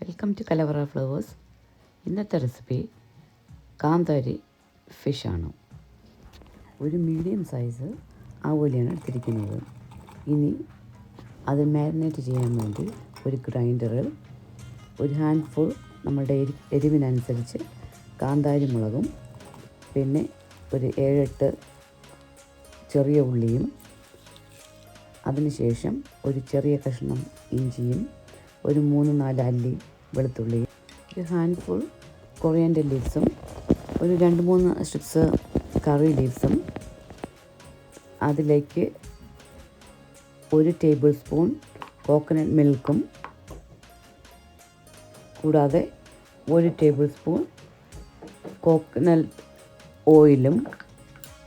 Welcome to Kalavara flowers ഇന്നത്തെ recipe കാന്താരി ഫിഷാണ് ഒരു മീഡിയം സൈസ് ആവോലിയാണ് എടുത്തിരിക്കുന്നത്. ഇനി അത് മാരിനേറ്റ് ചെയ്യാൻ വേണ്ടി ഒരു ഗ്രൈൻഡറിൽ ഒരു ഹാൻഡ് ഫുൾ നമ്മളുടെ എരി എരിവിനനുസരിച്ച് കാന്താരി മുളകും പിന്നെ ഒരു ഏഴെട്ട് ചെറിയ ഉള്ളിയും അതിനുശേഷം ഒരു ചെറിയ കഷ്ണം ഇഞ്ചിയും ഒരു മൂന്ന് നാല് അല്ലി വെളുത്തുള്ളി ഒരു ഹാൻഡ്ഫുൾ കൊറിയന്റെ ലീവ്സും ഒരു രണ്ട് മൂന്ന് സ്ട്രിപ്സ് കറി ലീവ്സും അതിലേക്ക് ഒരു ടേബിൾ സ്പൂൺ കോക്കനട്ട് മിൽക്കും കൂടാതെ ഒരു ടേബിൾ സ്പൂൺ കോക്കനട്ട് ഓയിലും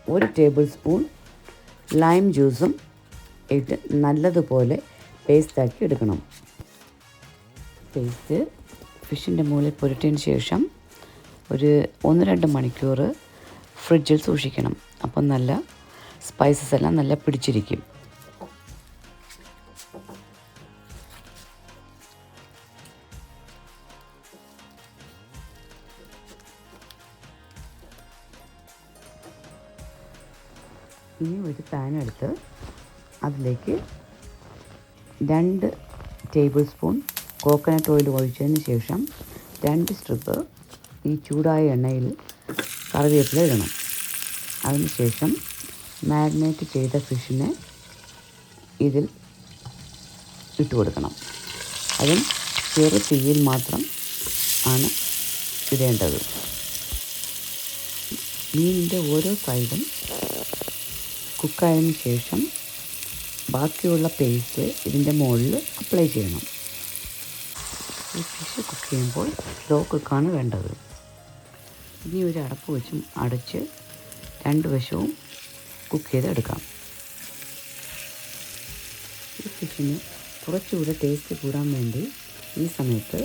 ഒരു ടേബിൾ സ്പൂൺ ലൈം ജ്യൂസും ഇട്ട് നല്ലതുപോലെ പേസ്റ്റാക്കി എടുക്കണം. പേസ്റ്റ് ഫിഷിന്റെ മുകളിൽ പുരട്ടിയതിന് ശേഷം ഒരു ഒന്ന് രണ്ട് മണിക്കൂർ ഫ്രിഡ്ജിൽ സൂക്ഷിക്കണം. അപ്പം നല്ല സ്പൈസസ് എല്ലാം നല്ല പിടിച്ചിരിക്കും. ഇനി ഒരു പാൻ എടുത്ത് അതിലേക്ക് രണ്ട് ടേബിൾ സ്പൂൺ കോക്കനട്ട് ഓയിൽ ഒഴിച്ചതിന് ശേഷം രണ്ട് സ്ട്രിപ്പ് ഈ ചൂടായ എണ്ണയിൽ കറിവേപ്പില ഇടണം. അതിനുശേഷം മാരിനേറ്റ് ചെയ്ത ഫിഷിനെ ഇതിൽ ഇട്ട് കൊടുക്കണം. അതും ചെറു തീയിൽ മാത്രം ആണ് ഇടേണ്ടത്. മീനിന്റെ ഓരോ സൈഡും കുക്കായതിന് ശേഷം ബാക്കിയുള്ള പേസ്റ്റ് ഇതിന്റെ മുകളിൽ അപ്ലൈ ചെയ്യണം. ഈ ഫിഷ് കുക്ക് ചെയ്യുമ്പോൾ സ്ലോ കുക്കാണ് വേണ്ടത്. ഇനി ഒരു അടപ്പ് വെച്ചും അടച്ച് രണ്ട് വശവും കുക്ക് ചെയ്തെടുക്കാം. ഈ ഫിഷിന് കുറച്ചുകൂടെ ടേസ്റ്റ് കൂടാൻ വേണ്ടി ഈ സമയത്ത്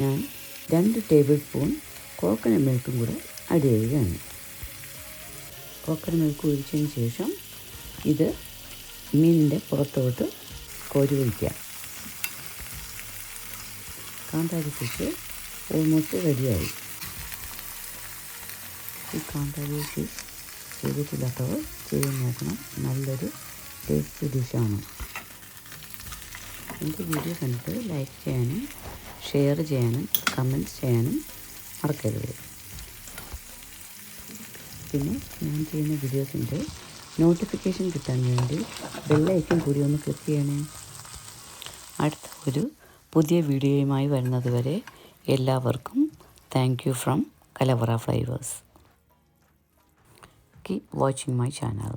ഞാൻ രണ്ട് ടേബിൾ സ്പൂൺ കോക്കനട്ട് മിൽക്കും കൂടെ ആഡ് ചെയ്യുകയാണ്. കോക്കനട്ട് മിൽക്ക് ഒഴിച്ചതിന് ശേഷം ഇത് മീനിന്റെ പുറത്തോട്ട് കോരി ഒഴിക്കുക. കാന്താരി ഓൾമോസ്റ്റ് റെഡിയായി ഈ കാന്താരി ചെയ്തിട്ടില്ലാത്തവർ ചെയ്ത് നോക്കണം. നല്ലൊരു ടേസ്റ്റി ഡിഷാണ് എന്റെ വീഡിയോ കണ്ടിട്ട് ലൈക്ക് ചെയ്യാനും ഷെയർ ചെയ്യാനും കമന്റ്സ് ചെയ്യാനും മറക്കരുത്. പിന്നെ ഞാൻ ചെയ്യുന്ന വീഡിയോസിന്റെ നോട്ടിഫിക്കേഷൻ കിട്ടാൻ വേണ്ടി ബെല്ലൈക്കൻ കൂടി ഒന്ന് ക്ലിക്ക് ചെയ്യണേ. അടുത്ത ഒരു പുതിയ വീഡിയോയുമായി വരുന്നത് വരെ എല്ലാവർക്കും thank you from Kalavara flowers keep watching my channel